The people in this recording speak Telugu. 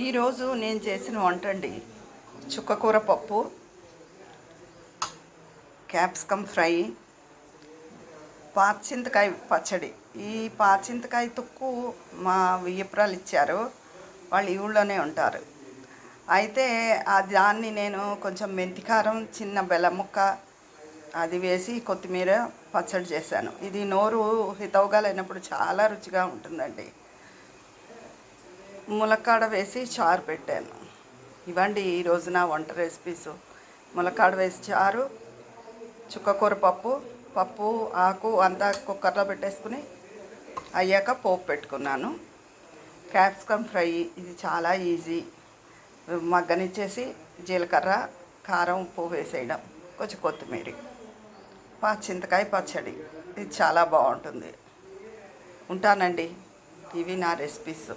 ఈరోజు నేను చేసిన వంట అండి. చుక్కకూర పప్పు క్యాప్సికమ్ ఫ్రై పాచింతకాయ పచ్చడి. ఈ పాచింతకాయ తుక్కు మా వియ్యపురాలు ఇచ్చారు. వాళ్ళు ఈ ఊళ్ళోనే ఉంటారు. అయితే దాన్ని నేను కొంచెం మెంతికారం చిన్న బెల్లం ముక్క అది వేసి కొత్తిమీర పచ్చడి చేశాను. ఇది నోరు హితవుగా లేనప్పుడు చాలా రుచిగా ఉంటుందండి. ములక్కాడ వేసి చారు పెట్టాను. ఇవ్వండి ఈ రోజున వంట రెసిపీస్ ములక్కాడ వేసి చారు చుక్కకూర పప్పు పప్పు ఆకు అంతా కుక్కర్లో పెట్టేసుకుని అయ్యాక పోపు పెట్టుకున్నాను. క్యాప్సికమ్ ఫ్రై ఇది చాలా ఈజీ. మగ్గనిచ్చేసి జీలకర్ర కారం ఉప్పు వేసేయడం. కొంచెం కొత్తిమీర పా చింతకాయ పచ్చడి. ఇది చాలా బాగుంటుంది. ఉంటానండి. ఇవి నా రెసిపీస్